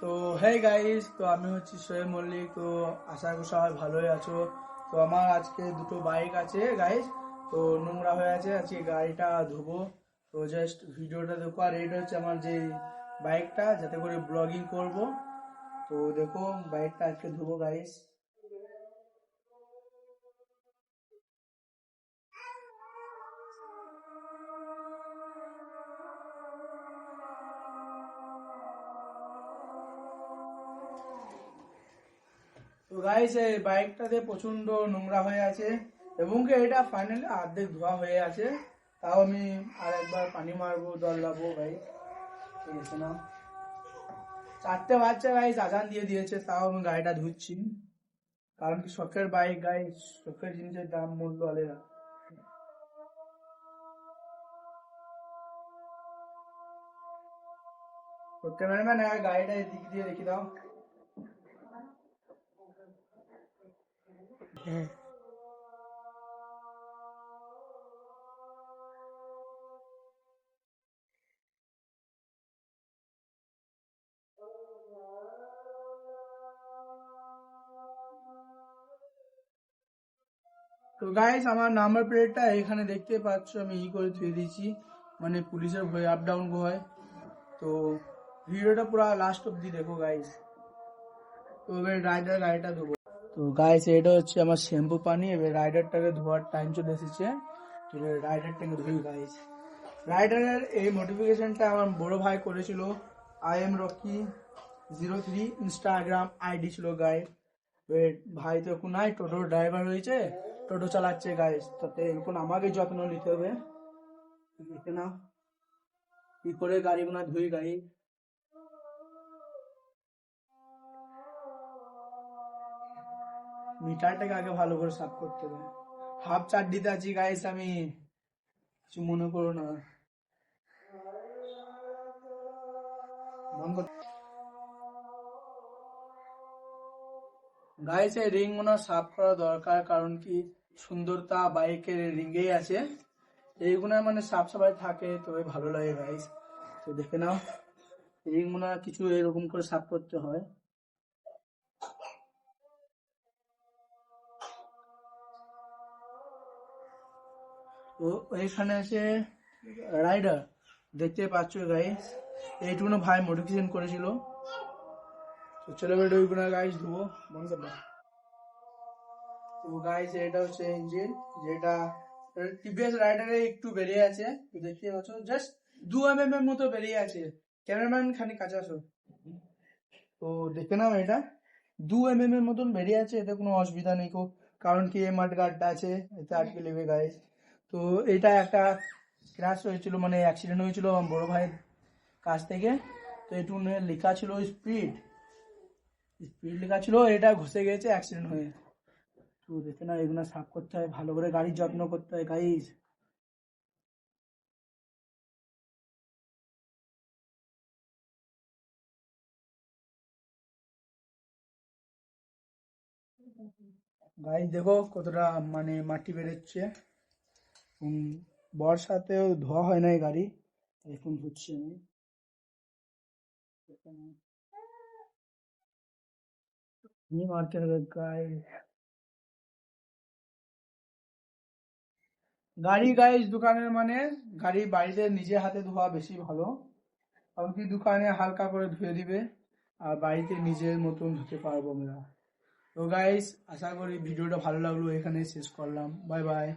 তো হ্যাঁ গাইস তো আমি হচ্ছি সোহেব মল্লিক, তো আশা করি সবাই ভালোই আছো। তো আমার আজকে দুটো বাইক আছে গাইস তো নোংরা হয়ে আছে, আজকে গাড়িটা ধোবো। তো জাস্ট ভিডিওটা দেখো, আর এটা হচ্ছে আমার যে বাইকটা যাতে করে ব্লগিং করব। তো দেখো বাইকটা আজকে ধোবো গাইস তো গাইস এই বাইকটাতে প্রচণ্ড নোংরা হয়ে আছে এবং এটা ফাইনালি অর্ধেক ধোয়া হয়ে আছে। তাও আমি আর একবার পানি মারবো জল লাবো ভাই ঠিক আছে না? চারটে বাচ্চা গাইস আজান দিয়ে দিয়েছে, তাও আমি গাড়িটা ধুচ্ছি। কারণ কি শখের বাইক গাইস শখের জিনিসের দাম মূল্য আলাদা। তো ক্যামেরাম্যান গাড়িটা এদিক দিয়ে রেখে দাও। হ্যাঁ। তো গাইস আমার নাম্বার প্লেটটা এখানে দেখতে পাচ্ছ, আমি ই করে থুয়ে দিয়েছি। মানে পুলিশের ভয়ে আপ ডাউন হয়। তো ভিডিওটা পুরো লাস্ট অব্দি দেখো গাইস তো এবার রাইডার গাড়িটা ধোবো তো গাইস এটা হচ্ছে আমার শ্যাম্পু পানি, এবার রাইডারটাকে ধোয়ার টাইম চলে এসেছে। তো রাইডারটাকে ধুই গাইস রাইডারের এই মোটিফিকেশনটা আমার বড় ভাই করেছিল। I M Rocky zero three Instagram ID ছিল গাইস ভাই তো এখন নাই টোটোর ড্রাইভার হয়েছে। টোটো চালাচ্ছে গাইস তাতে এখন আমাকে যত্ন নিতে হবে। নাও। কি করে গাড়িগুলো ধুই গাড়ি মিটারটাকে আগে ভালো করে সাফ করতে হবে। হাফ চার দিতে আছি গাইস আমি কিছু মনে করো না। গাইস এই রিংগুলো সাফ করা দরকার, কারণ কি সুন্দরতা বাইকের রিঙ্গেই আছে। এইগুলো মানে সাফ সাফাই থাকে, তবে ভালো লাগে গাইস তো দেখে নাও রিংগুলো কিছু এরকম করে সাফ করতে হয়। তো এখানে আছে রাইডার। দেখতে পাচ্ছ গাইস এইটুকুনো ভাই মডিফিকেশন করেছিল। তো চলো বেটা ওইগুলো গাইস ধুবো বন্ধ করে। দাও। তো গাইস এটা হচ্ছে ইঞ্জিন যেটা টিভিএস রাইডারে একটু বেরিয়ে আছে। দেখতে পাচ্ছ জাস্ট দু এম এম এর মতো বেরিয়ে আছে। ক্যামেরাম্যান খানি কাছে আসো। তো দেখে নাও এটা। দু এম এম এর মতন বেরিয়ে আছে, এতে কোনো অসুবিধা নেই কো। কারণ কি এই মাঠ গার্ডটা আছে, এতে আটকে নেবে গাইস তো এটা একটা ক্রাশ হয়েছিল মানে অ্যাক্সিডেন্ট হয়েছিল বড় ভাইয়ের কাছ থেকে। তো একটু লেখা ছিল স্পিড স্পিড লেখা ছিল, এটা ঘষে গেছে অ্যাক্সিডেন্ট হয়ে তো দেখে না এগুলো সাফ করতে হয়, ভালো করে গাড়ির যত্ন করতে হয় গাইস গাইস দেখো কতটা মানে মাটি বেরোচ্ছে। বর্ষাতেও ধোয়া হয় না এই গাড়ি, এখন ধুচ্ছি আমি। গাড়ি গাইস দোকানের মানে গাড়ি বাড়িতে নিজে হাতে ধোয়া বেশি ভালো। কারণ দোকানে হালকা করে ধুয়ে দিবে, আর বাড়িতে নিজের মতন ধুতে পারব আমরা। তো গাইস আশা করি ভিডিওটা ভালো লাগল এখানে শেষ করলাম। Bye bye